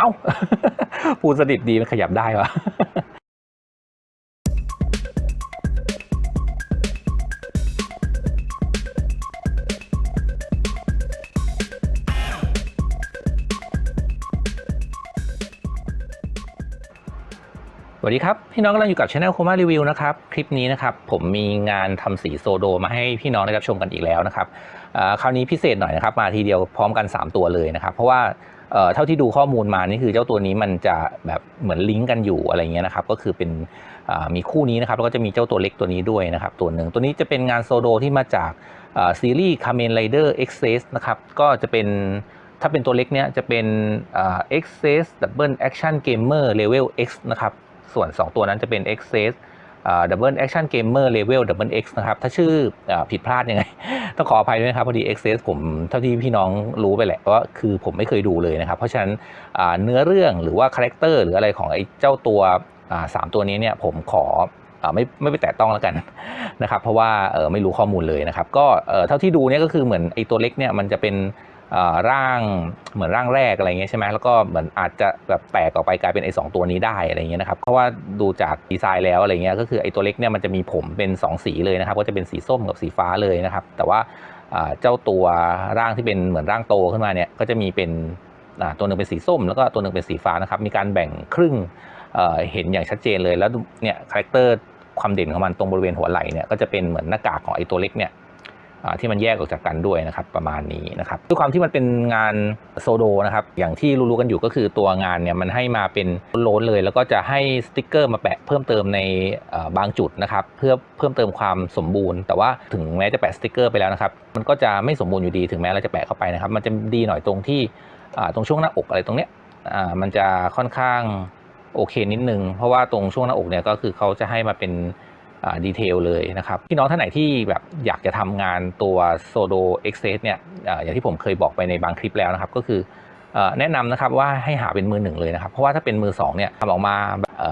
เอ้าปูนสดิบดีมันขยับได้วะสวัสดีครับ พี่น้องกำลังอยู่กับช anel โคมารีวิวนะครับ คลิปนี้นะครับ ผมมีงานทำสีโซโดมาให้พี่น้องได้รับชมกันอีกแล้วนะครับคราวนี้พิเศษหน่อยนะครับ มาทีเดียวพร้อมกัน 3 ตัวเลยนะครับ เพราะว่า เอ่อเท่าที่ดูข้อมูลมานี่คือเจ้าตัวนี้มันจะแบบเหมือนลิงก์กันอยู่อะไรเงี้ยนะครับก็คือเป็นมีคู่นี้นะครับแล้วก็จะมีเจ้าตัวเล็กตัวนี้ด้วยนะครับตัวหนึ่งตัวนี้จะเป็นงานโซโดที่มาจากซีรีส์ Kamen Rider Access นะครับก็จะเป็นถ้าเป็นตัวเล็กเนี้ยจะเป็น x s Double Action Gamer Level X นะครับส่วน 2 ตัวนั้นจะเป็น Access อ่า Double Action Gamer Level Double X นะครับ ถ้าชื่ออผิดพลาดยังไง ต้องขออภัยด้วยนะครับ พอดี Access ผมเท่าที่พี่น้องรู้ไปแหละว่าคือผมไม่เคยดูเลยนะครับ เพราะฉะนั้นเนื้อเรื่องหรือว่าคาแรคเตอร์หรืออะไรของไอ้เจ้าตัวสามตัวนี้เนี่ยผมขออไม่ไม่ไปแตะต้องแล้วกันนะครับ เพราะว่าไม่รู้ข้อมูลเลยนะครับ ก็เท่าที่ดูเนี่ยก็คือเหมือนไอ้ตัวเล็กเนี่ยมันจะเป็น ร่างเหมือนร่างแรกอะไรเงี้ยใช่ไหมแล้วก็เหมือนอาจจะแบบแตกออกไปกลายเป็นไอ้สองตัวนี้ได้อะไรเงี้ยนะครับเพราะว่าดูจากดีไซน์แล้วอะไรเงี้ยก็คือไอ้ตัวเล็กเนี่ยมันจะมีผมเป็น 2 สีเลยนะครับก็จะเป็นสีส้มกับสีฟ้าเลยนะครับ แต่ว่าเจ้าตัวร่างที่เป็นเหมือนร่างโตขึ้นมาเนี่ยก็จะมีเป็นตัวหนึ่งเป็นสีส้ม แล้วก็ตัวหนึ่งเป็นสีฟ้านะครับมีการแบ่งครึ่งเเห็นอย่างชัดเจนเลยแล้วเนี่ยคาแรคเตอร์ความเด่นของมันตรงบริเวณหัวไหล่เนี่ยก็จะเป็นเหมือนหน้ากากของไอ้ตัวเล็กเนี่ย ที่มันแยกออกจากกันด้วยนะครับประมาณนี้นะครับด้วยความที่มันเป็นงานโซโดนะครับอย่างที่รู้ๆกันอยู่ก็คือตัวงานเนี่ยมันให้มาเป็นโล้นเลย แล้วก็จะให้สติกเกอร์มาแปะเพิ่มเติมในบางจุดนะครับเพื่อเพิ่มเติมความสมบูรณ์ แต่ว่าถึงแม้จะแปะสติกเกอร์ไปแล้วนะครับมันก็จะไม่สมบูรณ์อยู่ดีถึงแม้เราจะแปะเข้าไปนะครับมันจะดีหน่อยตรงที่ตรงช่วงหน้าอกอะไรตรงเนี้ยมันจะค่อนข้างโอเคนิดนึง เพราะว่าตรงช่วงหน้าอกเนี่ยก็คือเขาจะให้มาเป็น ดีเทลเลยนะครับพี่น้องท่านไหนที่แบบอยากจะทำงานตัว Sodo Access เนี่ยอย่างที่ผมเคยบอกไปในบางคลิปแล้วนะครับ ก็คือแนะนำนะครับว่าให้หาเป็นมือหนึ่งเลยนะครับ เพราะว่าถ้าเป็นมือสองเนี่ยทำออกมา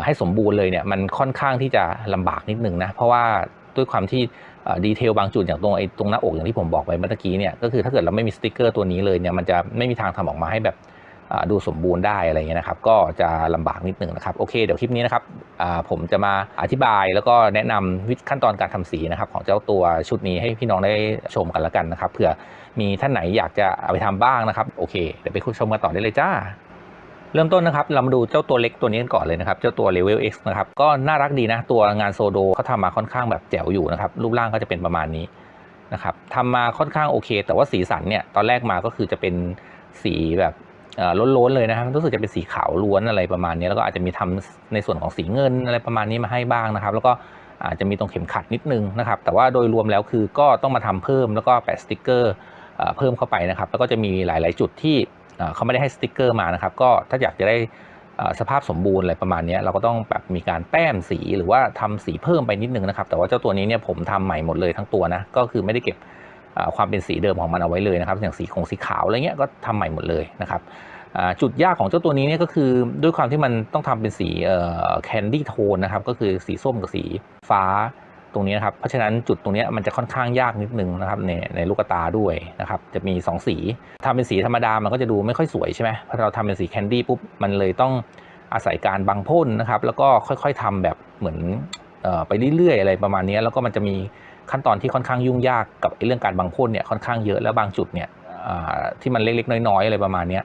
ให้สมบูรณ์เลยเนี่ยมันค่อนข้างที่จะลำบากนิดนึงนะ เพราะว่าด้วยความที่ดีเทลบางจุดอย่างตรงไอ้ตรงหน้าอกอย่างที่ผมบอกไปเมื่อกี้เนี่ยก็คือถ้าเกิดเราไม่มีสติกเกอร์ตัวนี้เลยเนี่ยมันจะไม่มีทางทำออกมาให้แบบ ดูสมบูรณ์ได้อะไรเงี้ยนะครับ ก็จะลำบากนิดหนึ่งนะครับโอเคเดี๋ยวคลิปนี้นะครับผมจะมาอธิบายแล้วก็แนะนำวิธีขั้นตอนการทำสีนะครับ ของเจ้าตัวชุดนี้ให้พี่น้องได้ชมกันล้วกันนะครับเผื่อมีท่านไหนอยากจะเอาไปทำบ้างนะครับโอเคเดี๋ยวไปชมกันต่อได้เลยจ้าเริ่มต้นนะครับ เรามาดูเจ้าตัวเล็กตัวนี้กันก่อนเลยนะครับ เจ้าตัว Level X นะครับ ก็น่ารักดีนะ ตัวงานโซโดเขาทำมาค่อนข้างแบบแจ๋วอยู่นะครับ รูปร่างก็จะเป็นประมาณนี้นะครับทำมาค่อนข้างโอเค แต่ว่าสีสันเนี่ย ตอนแรกมาก็คือจะเป็นสีแบบ ล้นๆเลยนะครับรู้สึกจะเป็นสีขาวล้วนอะไรประมาณนี้แล้วก็อาจจะมีทำในส่วนของสีเงินอะไรประมาณนี้มาให้บ้างนะครับ แล้วก็อาจจะมีตรงเข็มขัดนิดนึงนะครับ แต่ว่าโดยรวมแล้วคือก็ต้องมาทำเพิ่มแล้วก็แปะสติกเกอร์เพิ่มเข้าไปนะครับ แล้วก็จะมีหลาย ๆ จุดที่เขาไม่ได้ให้สติกเกอร์มานะครับ ก็ถ้าอยากจะได้สภาพสมบูรณ์อะไรประมาณนี้เราก็ต้องแบบมีการแต้มสีหรือว่าทำสีเพิ่มไปนิดนึงนะครับ แต่ว่าเจ้าตัวนี้เนี่ยผมทำใหม่หมดเลยทั้งตัวนะก็คือไม่ได้เก็บ ความเป็นสีเดิมของมันเอาไว้เลยนะครับอย่างสีของสีขาวอะไรเงี้ยก็ทำใหม่หมดเลยนะครับจุดยากของเจ้าตัวนี้เนี่ยก็คือด้วยความที่มันต้องทำเป็นสีแคนดี้โทนนะครับก็คือสีส้มกับสีฟ้าตรงนี้นะครับเพราะฉะนั้นจุดตรงนี้มันจะค่อนข้างยากนิดนึงนะครับในในลูกตาด้วยนะครับจะมี 2 สีทำเป็นสีธรรมดามันก็จะดูไม่ค่อยสวยใช่ไหมพอเราทำเป็นสีแคนดี้ปุ๊บมันเลยต้องอาศัยการบังพ่นนะครับแล้วก็ค่อยๆทำแบบเหมือนออไปเรื่อยๆอะไรประมาณนี้แล้วก็มันจะมี ขั้นตอนที่ค่อนข้างยุ่งยากกับเรื่องการบังพ่นเนี่ยค่อนข้างเยอะแล้วบางจุดเนี่ยที่มันเล็กๆน้อยๆอะไรประมาณนี้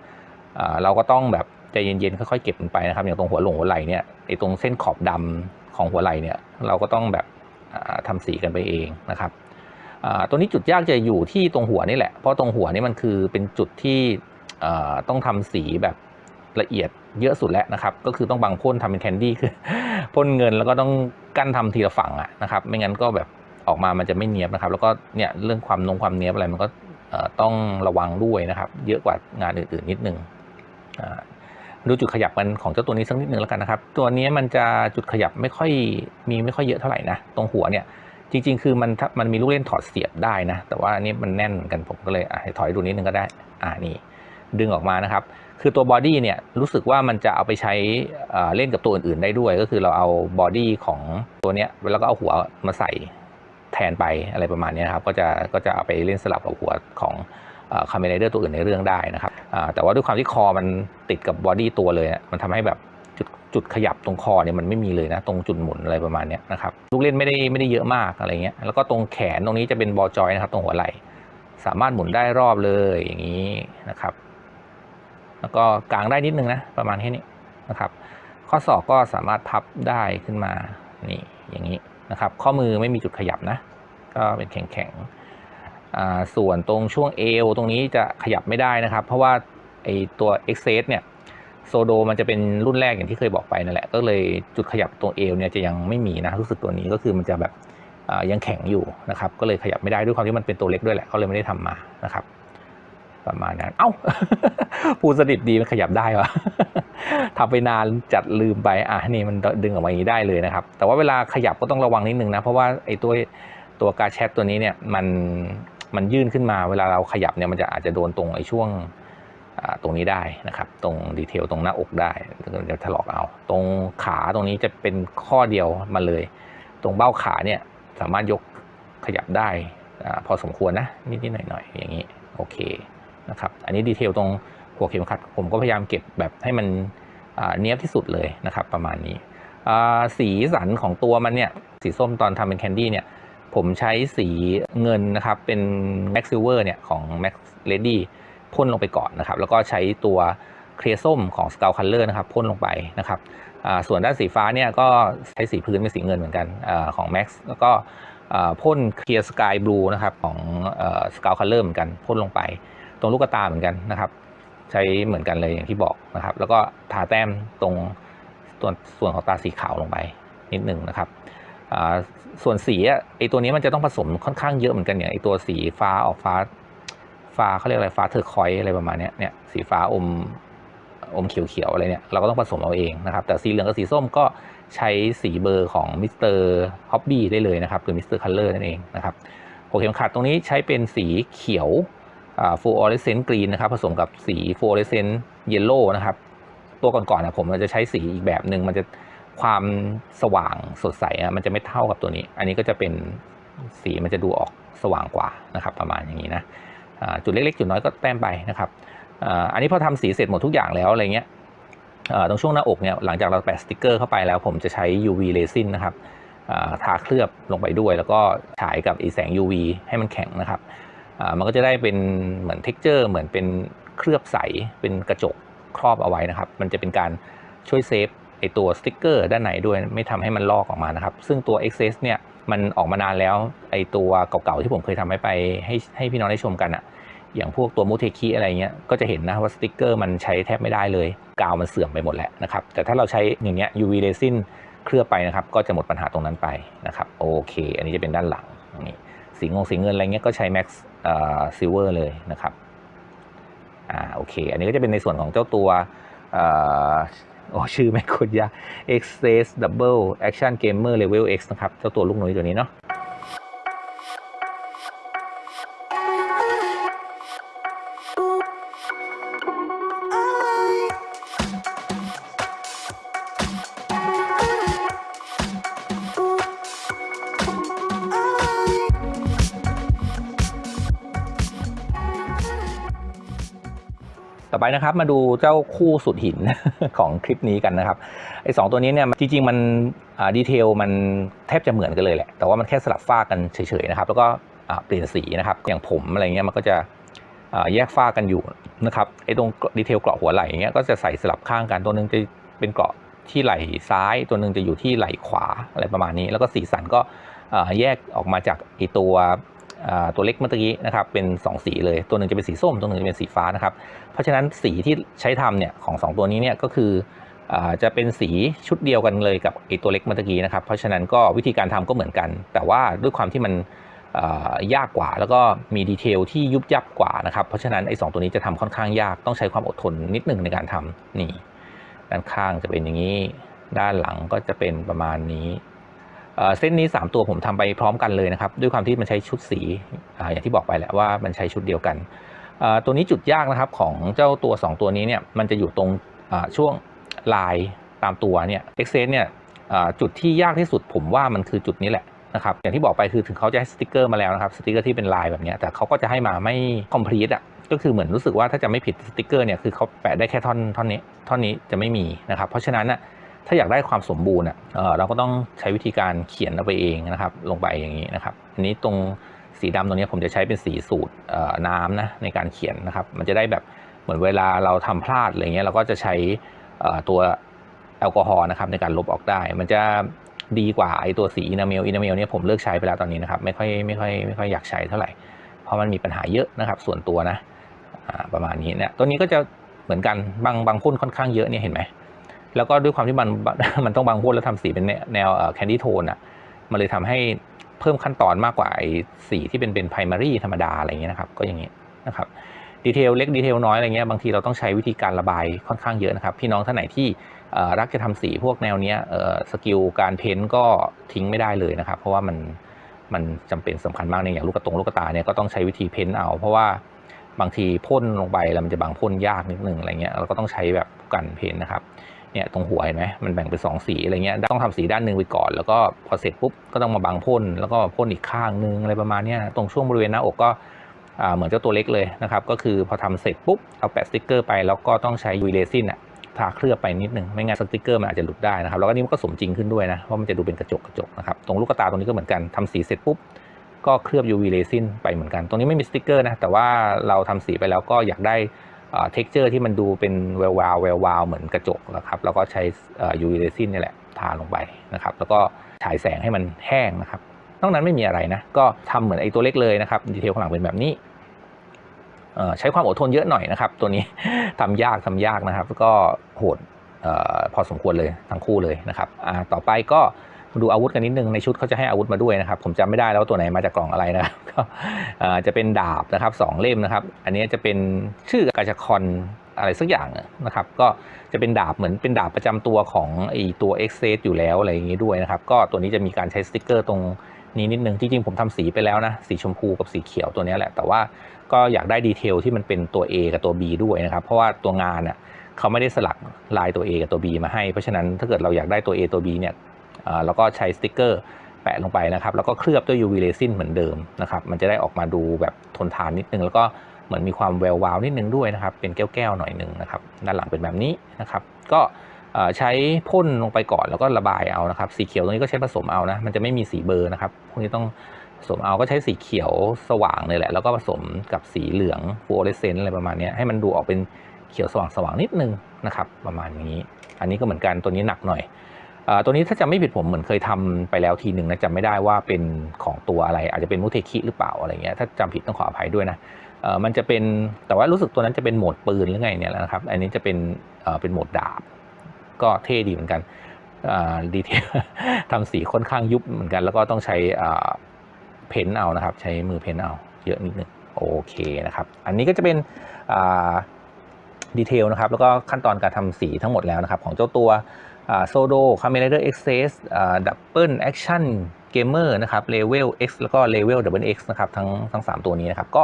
เราก็ต้องแบบใจเย็นๆค่อยๆเก็บมันไปนะครับอย่างตรงหัวหลงหัวไหลเนี่ยไอ้ตรงเส้นขอบดำของหัวไหลเนี่ยเราก็ต้องแบบอ่าทำสีกันไปเองนะครับตัวนี้จุดยากจะอยู่ที่ตรงหัวนี่แหละเพราะตรงหัวนี่มันคือเป็นจุดที่ต้องทำสีแบบละเอียดเยอะสุดแล้วนะครับ ก็คือต้องบางพ่นทำเป็นแคนดี้คือพ่นเงินแล้วก็ต้องกั้นทำทีละฝั่งอะนะครับ ไม่งั้นก็แบบ ออกมามันจะไม่เนียบนะครับ แล้วก็เนี่ยเรื่องความนงความเนียบอะไรมันก็ต้องระวังด้วยนะครับ เยอะกว่างานอื่นๆนิดนึงอ่าดูจุดขยับมันของเจ้าตัวนี้สักนิดนึงแล้วกันนะครับ ตัวนี้มันจะจุดขยับไม่ค่อยมีไม่ค่อยเยอะเท่าไหร่นะ ตรงหัวเนี่ยจริงๆ คือมันมันมีลูกเล่นถอดเสียบได้นะ แต่ว่าอันนี้มันแน่นเหมือนกันผมก็เลยอะให้ถอยดูนิดนึงก็ได้ อ่านี่ดึงออกมานะครับ คือตัวบอดี้เนี่ยรู้สึกว่ามันจะเอาไปใช้เอ่อเล่นกับตัวอื่นๆได้ด้วย ก็คือเราเอาบอดี้ของตัวเนี้ยแล้วก็เอาหัวมาใส่ แทนไปอะไรประมาณนี้นะครับ ก็จะก็จะเอาไปเล่นสลับกับหัวของคาเมนไรเดอร์ตัวอื่นในเรื่องได้นะครับแต่ว่าด้วยความที่คอมันติดกับบอดี้ตัวเลยมันทำให้แบบจุดจุดขยับตรงคอเนี่ยมันไม่มีเลยนะ ตรงจุดหมุนอะไรประมาณนี้นะครับลูกเล่นไม่ได้ไม่ได้เยอะมากอะไรเงี้ยแล้วก็ตรงแขนตรงนี้จะเป็นบอจอยนะครับ ตรงหัวไหล่สามารถหมุนได้รอบเลยอย่างนี้นะครับ แล้วก็กางได้นิดนึงนะประมาณแค่นี้นะครับ ข้อศอกก็สามารถพับได้ขึ้นมานี่อย่างนี้ นะครับ ข้อมือไม่มีจุดขยับนะ ก็เป็นแข็งๆอ่าส่วนตรงช่วงเอวตรงนี้จะขยับไม่ได้นะครับ เพราะว่าไอตัว e x c e s เนี่ยโซโดมันจะเป็นรุ่นแรกอย่างที่เคยบอกไปนั่นแหละ ก็เลยจุดขยับตรงเอวเนี่ยจะยังไม่มีนะรู้สึกตัวนี้ก็คือมันจะแบบยังแข็งอยู่นะครับ ก็เลยขยับไม่ได้ด้วยความที่มันเป็นตัวเล็กด้วยแหละเขาเลยไม่ได้ทำมานะครับ ประมาณนั้น เอ้าปูสดิบดีมันขยับได้วะทำไปนานจัดลืมไป อะนี่มันดึงออกมาอย่างนี้ได้เลยนะครับ แต่ว่าเวลาขยับก็ต้องระวังนิดนึงนะ เพราะว่าไอ้ตัวตัวการแชทตัวนี้เนี่ยมันมันยื่นขึ้นมา เวลาเราขยับเนี่ยมันจะอาจจะโดนตรงไอ้ช่วงตรงนี้ได้นะครับ ตรงดีเทลตรงหน้าอกได้เดี๋ยวถลอกเอา ตรงขาตรงนี้จะเป็นข้อเดียวมาเลย ตรงเบ้าขาเนี่ยสามารถยกขยับได้อพอสมควรนะนิดๆหน่อยๆอย่างนี้โอเค นะครับอันนี้ดีเทลตรงหัวเข็มขัดผมก็พยายามเก็บแบบให้มันเนี้ยบที่สุดเลยนะครับประมาณนี้สีสันของตัวมันเนี่ยสีส้มตอนทำเป็นแคนดี้เนี่ยผมใช้สีเงินนะครับเป็น Max Silver เนี่ยของ Max Lady พ่นลงไปก่อนนะครับแล้วก็ใช้ตัวเคลียร์ส้มของ Skull Color นะครับพ่นลงไปนะครับส่วนด้านสีฟ้าเนี่ยก็ใช้สีพื้นเป็นสีเงินเหมือนกันอของ Max แล้วก็อ่าพ่น Clear Sky Blue นะครับของ Skull Color เหมือนกันพ่นลงไป ตรงลูกตาเหมือนกันนะครับ ใช้เหมือนกันเลยอย่างที่บอกนะครับ แล้วก็ทาแต้มตรงตัวส่วนของตาสีขาวลงไปนิดหนึ่งนะครับส่วนสีไอตัวนี้มันจะต้องผสมค่อนข้างเยอะเหมือนกันอย่างไอตัวสีฟ้าออกฟ้าฟ้าเขาเรียกอะไรฟ้าเทอร์คอยอะไรประมาณนี้เนี่ยสีฟ้าอมอมเขียวๆอะไรเนี่ยเราก็ต้องผสมเอาเองนะครับ แต่สีเหลืองกับสีส้มก็ใช้สีเบอร์ของมิสเตอร์ฮอบบี้ได้เลยนะครับหรือมิสเตอร์คัลเลอร์นั่นเองนะครับหัวเข็มขัดตรงนี้ใช้เป็นสีเขียว ฟูออเรสเซนต์กรีนนะครับผสมกับสีฟูออเรสเซนต์เยลโล่นะครับตัวก่อนๆนะผมมันจะใช้สีอีกแบบหนึ่งมันจะความสว่างสดใสอะมันจะไม่เท่ากับตัวนี้ อันนี้ก็จะเป็นสีมันจะดูออกสว่างกว่านะครับประมาณอย่างนี้นะจุดเล็กๆ จุดน้อยก็แต้มไปนะครับอันนี้พอทำสีเสร็จหมดทุกอย่างแล้วอะไรเงี้ยตรงช่วงหน้าอกเนี่ยหลังจากเราแปะสติกเกอร์เข้าไปแล้ว ผมจะใช้ UV เรซินนะครับทาเคลือบลงไปด้วย แล้วก็ฉายกับไอแสง UV ให้มันแข็งนะครับ มันก็จะได้เป็นเหมือนเท็กเจอร์เหมือนเป็นเคลือบใสเป็นกระจกครอบเอาไว้นะครับ มันจะเป็นการช่วยเซฟไอตัวสติกเกอร์ด้านในด้วยไม่ทำให้มันลอกออกมานะครับ ซึ่งตัว Access เนี่ยมันออกมานานแล้วไอตัวเก่าๆที่ผมเคยทำให้ไปให้ให้พี่น้องได้ชมกันอะอย่างพวกตัวมูเทคิอะไรเงี้ยก็จะเห็นนะว่าสติกเกอร์มันใช้แทบไม่ได้เลย กาวมันเสื่อมไปหมดแล้วนะครับ แต่ถ้าเราใช้อย่างเงี้ย UV resin เคลือบไปนะครับ ก็จะหมดปัญหาตรงนั้นไปนะครับโอเค อันนี้จะเป็นด้านหลังนี่ สีงงสีเงินอะไรเงี้ยก็ใช้ Max ซิลเวอร์เลยนะครับอ่าโอเค อันนี้ก็จะเป็นในส่วนของเจ้าตัวอ่อโอ้ชื่อไม่คุ้นยาก Access Double Action Gamer Level X นะครับ เจ้าตัวลูกน้อยตัวนี้เนาะ ต่อไปนะครับมาดูเจ้าคู่สุดหินของคลิปนี้กันนะครับไอ้สองตัวนี้เนี่ยจริงๆมันดีเทลมันแทบจะเหมือนกันเลยแหละแต่ว่ามันแค่สลับฝ้ากันเฉยๆนะครับแล้วก็เปลี่ยนสีนะครับอย่างผมอะไรเงี้ยมันก็จะแยกฝ้ากันอยู่นะครับไอ้ตรงดีเทลเกราะหัวไหล่อย่างเงี้ยก็จะใส่สลับข้างกันตัวหนึงจะเป็นเกราะที่ไหล่ซ้าย ตัวหนึงจะอยู่ที่ไหล่ขวาอะไรประมาณนี้ แล้วก็สีสันก็แยกออกมาจากไอ้ตัว ตัวเล็กเมื่อกี้นะครับเป็นสองสีเลยตัวหนึ่งจะเป็นสีส้มตัวหนึ่งจะเป็นสีฟ้านะครับเพราะฉะนั้นสีที่ใช้ทำเนี่ยของ 2 ตัวนี้เนี่ยก็คืออจะเป็นสีชุดเดียวกันเลยกับไอตัวเล็กเมื่อกี้นะครับเพราะฉะนั้นก็วิธีการทำก็เหมือนกัน แต่ว่าด้วยความที่มันยากกว่าแล้วก็มีดีเทลที่ยุบยับกว่านะครับเพราะฉะนั้นไอ้สตัวนี้จะทำค่อนข้างยากต้องใช้ความอดทนนิดหนึ่งในการทำนี่ด้านข้างจะเป็นอย่างนี้ ด้านหลังก็จะเป็นประมาณนี้ เส้นนี้ 3 ตัวผมทำไปพร้อมกันเลยนะครับ ด้วยความที่มันใช้ชุดสีออย่างที่บอกไปแหละว่ามันใช้ชุดเดียวกันตัวนี้จุดยากนะครับของเจ้าตัว 2 ตัวนี้เนี่ยมันจะอยู่ตรงช่วงลายตามตัวเนี่ยเอ็กเซนเนี่ยจุดที่ยากที่สุดผมว่ามันคือจุดนี้แหละนะครับอย่างที่บอกไปคือถึงเขาจะให้สติกเกอร์มาแล้วนะครับสติกเกอร์ที่เป็นลายแบบนี้แต่เขาก็จะให้มาไม่คอมพลีทอะก็คือเหมือนรู้สึกว่าถ้าจะไม่ผิดสติกเกอร์เนี่ยคือเขาแปะได้แค่ท่อนท่อนนี้ท่อนนี้จะไม่มีนะครับเพราะฉะนั้นน่ะ ถ้าอยากได้ความสมบูรณ์อะเอ่อเราก็ต้องใช้วิธีการเขียนเอาไปเองนะครับ ลงไปอย่างนี้นะครับอันนี้ตรงสีดำตรงนี้ผมจะใช้เป็นสีสูตรน้ำนะในการเขียนนะครับ มันจะได้แบบเหมือนเวลาเราทำพลาดอะไรเงี้ยเราก็จะใช้ตัวแอลกอฮอล์นะครับในการลบออกได้ มันจะดีกว่าไอตัวสีอินาเมลอินาเมลเนี่ยผมเลิกใช้ไปแล้วตอนนี้นะครับไม่ค่อยไม่ค่อยไม่ค่อยอยากใช้เท่าไหร่ เพราะมันมีปัญหาเยอะนะครับ ส่วนตัวนะประมาณนี้เนี่ยตัวนี้ก็จะเหมือนกันบางบางพ่นค่อนข้างเยอะเนี่ยเห็นไหม แล้วก็ด้วยความที่มันมันต้องบางพ่นแล้วทำสีเป็นแนวแคนดี้โทนอะมันเลยทำให้เพิ่มขั้นตอนมากกว่าไอ้สีที่เป็นเป็นไพรมารีธรรมดาอะไรเงี้ยนะครับ ก็อย่างนี้นะครับดีเทลเล็กดีเทลน้อยอะไรเงี้ยบางทีเราต้องใช้วิธีการระบายค่อนข้างเยอะนะครับ พี่น้องท่านไหนที่รักจะทำสีพวกแนวเนี้ยสกิลการเพ้นท์ก็ทิ้งไม่ได้เลยนะครับ เพราะว่ามันมันจำเป็นสำคัญมากในอย่างลูกกระตงลูกกระตาเนี่ยก็ต้องใช้วิธีเพ้นท์เอา เพราะว่าบางทีพ่นลงไปแล้วมันจะบางพ่นยากนิดนึงอะไรเงี้ยเราก็ต้องใช้แบบกันเพ้นท์นะครับ เนี่ยตรงหัวเห็นไหมมันแบ่งเป็นสองสีอะไรเงี้ยต้องทำสีด้านหนึ่งไปก่อน แล้วก็พอเสร็จปุ๊บก็ต้องมาบางพ่นแล้วก็พ่นอีกข้างนึงอะไรประมาณเนี้ยตรงช่วงบริเวณหน้าอกก็เหมือนเจ้าตัวเล็กเลยนะครับก็คือพอทำเสร็จปุ๊บเอาแปะสติกเกอร์ไปแล้วก็ต้องใช้ยูเรซินอะทาเคลือบไปนิดนึงไม่งั้นสติกเกอร์มันอาจจะหลุดได้นะครับแล้วก็นี่มันก็สมจริงขึ้นด้วยนะเพราะมันจะดูเป็นกระจกกระจกนะครับตรงลูกกตาตรงนี้ก็เหมือนกันทำสีเสร็จปุ๊บก็เคลือบ UV resin ไปเหมือนกัน ตรงนี้ไม่มีสติกเกอร์นะ แต่ว่าเราทำสีไปแล้วก็อยากได้ เท็กเจอร์ที่มันดูเป็นแวววาวแวววาวเหมือนกระจกนะครับ แล้วก็ใช้เอ่อ UV resin นี่แหละทาลงไปนะครับ แล้วก็ฉายแสงให้มันแห้งนะครับนอกนั้นไม่มีอะไรนะ ก็ทำเหมือนไอ้ตัวเล็กเลยนะครับ ดีเทลข้างหลังเป็นแบบนี้ใช้ความอดทนเยอะหน่อยนะครับ ตัวนี้ทำยากทำยากนะครับแล้วก็โหดออพอสมควรเลยทั้งคู่เลยนะครับต่อไปก็ ดูอาวุธกันนิดนึงในชุดเขาจะให้อาวุธมาด้วยนะครับ ผมจำไม่ได้แล้ววาตัวไหนมาจากกล่องอะไรนะครับก็จะเป็นดาบนะครับสองเล่มนะครับ อันนี้จะเป็นชื่อกาชคอนอะไรสักอย่างนะครับ ก็จะเป็นดาบเหมือนเป็นดาบประจำตัวของไอตัว X เซอยู่แล้วอะไรอย่างนี้ด้วยนะครับ ก็ตัวนี้จะมีการใช้สติกเกอร์ตรงนี้นิดนึงจริงๆผมทำสีไปแล้วนะสีชมพูกับสีเขียวตัวนี้แหละ แต่ว่าก็อยากได้ดีเทลที่มันเป็นตัว A กับตัว B ด้วยนะครับ เพราะว่าตัวงานอะเขาไม่ได้สลักลายตัว A กับตัว B มาให้ เพราะฉะนั้นถ้าเกิดเราอยากได้ตัว A ตัว B เนี่ย แล้วก็ใช้สติกเกอร์แปะลงไปนะครับ แล้วก็เคลือบด้วย UV resin เหมือนเดิมนะครับ มันจะได้ออกมาดูแบบทนทานนิดนึง แล้วก็เหมือนมีความแวววาวนิดนึงด้วยนะครับ เป็นแก้วๆหน่อยหนึ่งนะครับ ด้านหลังเป็นแบบนี้นะครับ ก็ใช้พ่นลงไปก่อนแล้วก็ระบายเอานะครับ สีเขียวตรงนี้ก็ใช้ผสมเอานะ มันจะไม่มีสีเบอร์นะครับ พวกนี้ต้องผสมเอาก็ใช้สีเขียวสว่างเลยแหละ แล้วก็ผสมกับสีเหลืองฟลูออเรสเซนต์อะไรประมาณนี้ให้มันดูออกเป็นเขียวสว่างๆนิดนึงนะครับ ประมาณนี้ อันนี้ก็เหมือนกันตัวนี้หนักหน่อย ตัวนี้ถ้าจำไม่ผิดผมเหมือนเคยทำไปแล้วทีหนึ่งนะจำไม่ได้ว่าเป็นของตัวอะไร อาจจะเป็นมุเทคิหรือเปล่าอะไรเงี้ยถ้าจำผิดต้องขออภัยด้วยนะมันจะเป็นแต่ว่ารู้สึกตัวนั้นจะเป็นโหมดปืนหรือไงเนี่ยแหละนะครับ อันนี้จะเป็นเป็นโหมดดาบ ก็เท่ดีเหมือนกันดีเทลทำสีค่อนข้างยุบเหมือนกัน แล้วก็ต้องใช้เพ้นท์เอานะครับ ใช้มือเพ้นท์เอาเยอะนิดนึงโอเคนะครับ อันนี้ก็จะเป็นดีเทลนะครับ แล้วก็ขั้นตอนการทำสีทั้งหมดแล้วนะครับ ของเจ้าตัว โซโดคาเม r เดอร์เอ็กเซสดับเบิลแอคชั่นเกมเมอร์นะครับเลเวล X แล้วก็เลเวล Double X นะครับทั้งทั้ง 3 ตัวนี้นะครับก็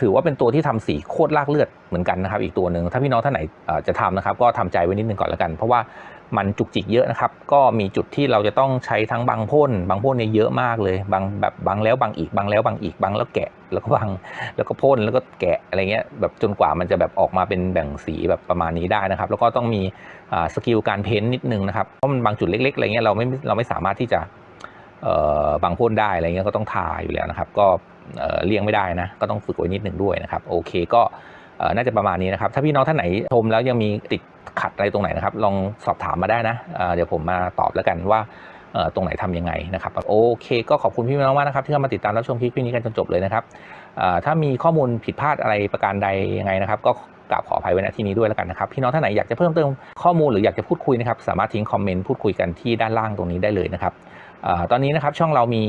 ถือว่าเป็นตัวที่ทำสีโคตรลากเลือดเหมือนกันนะครับอีกตัวหนึ่งถ้าพี่น้องท่านไหนจะทำนะครับก็ทำใจไว้นิดนึงก่อนแล้วกัน เพราะว่า มันจุกจิกเยอะนะครับ ก็มีจุดที่เราจะต้องใช้ทั้งบางพ่นบางพ่นเนี่ยเยอะมากเลย บางแบบบางแล้วบางอีกบางแล้วบางอีกบางแล้วแกะ แล้วก็บางแล้วก็พ่นแล้วก็แกะอะไรเงี้ยแบบจนกว่ามันจะแบบออกมาเป็นแบ่งสีแบบประมาณนี้ได้นะครับ แล้วก็ต้องมีสกิลการเพ้นนิดนึงนะครับเพราะมันบางจุดเล็กๆอะไรเงี้ยเราไม่เราไม่สามารถที่จะบางพ่นได้อะไรเงี้ยก็ต้องทาอยู่แล้วนะครับ ก็เลี่ยงไม่ได้นะก็ต้องฝึกไว้นิดนึงด้วยนะครับ โอเคก็ น่าจะประมาณนี้นะครับ ถ้าพี่น้องท่านไหนชมแล้วยังมีติดขัดอะไรตรงไหนนะครับ ลองสอบถามมาได้นะเดี๋ยวผมมาตอบแล้วกันว่าตรงไหนทำยังไงนะครับโอเค ก็ขอบคุณพี่น้องมากนะครับที่เข้ามาติดตามรับชมคลิปนี้กันจนจบเลยนะครับถ้ามีข้อมูลผิดพลาดอะไรประการใดยังไงนะครับ ก็กราบขออภัยไว้ณที่นี้ด้วยแล้วกันนะครับ พี่น้องท่านไหนอยากจะเพิ่มเติมข้อมูลหรืออยากจะพูดคุยนะครับ สามารถทิ้งคอมเมนต์พูดคุยกันที่ด้านล่างตรงนี้ได้เลยนะครับ ตอนนี้นะครับช่องเรามี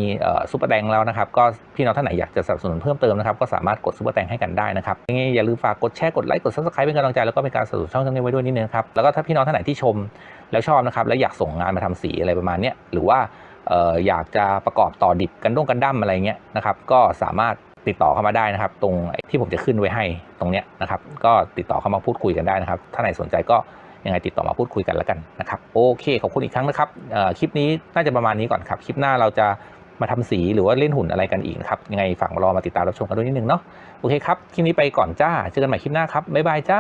ซุปเปอร์แดงแล้วนะครับก็พี่น้องท่านไหนอยากจะสนับสนุนเพิ่มเติมนะครับก็สามารถกดซุปเปอร์แดงให้กันได้นะครับยังไงอย่าลืมฝากกดแชร์กดไลค์กดซับสไครป์เป็นกำลังใจแล้วก็เป็นการสนับสนุนช่องนี้ไว้ด้วยนิดนึงครับแล้วก็ถ้าพี่น้องท่านไหนที่ชมแล้วชอบนะครับแล้วอยากส่งงานมาทำสีอะไรประมาณนี้หรือว่าอออยากจะประกอบต่อดิบกันด้งกันดั้มอะไรเงี้ยนะครับก็สามารถติดต่อเข้ามาได้นะครับ ตรงที่ผมจะขึ้นไว้ให้ตรงเนี้ยนะครับก็ติดต่อเข้ามาพูดคุยกันได้นะครับถ้าไหนสนใจก็ ยังไงติดต่อมาพูดคุยกันแล้วกันนะครับโอเคขอบคุณอีกครั้งนะครับคลิปนี้น่าจะประมาณนี้ก่อนครับคลิปหน้าเราจะมาทำสีหรือว่าเล่นหุ่นอะไรกันอีกนะครับยังไงฝากรอมาติดตามรับชมกันด้วยนิดนึงเนาะโอเคครับคลิปนี้ไปก่อนจ้าเจอกันใหม่คลิปหน้าครับบ๊ายบายจ้า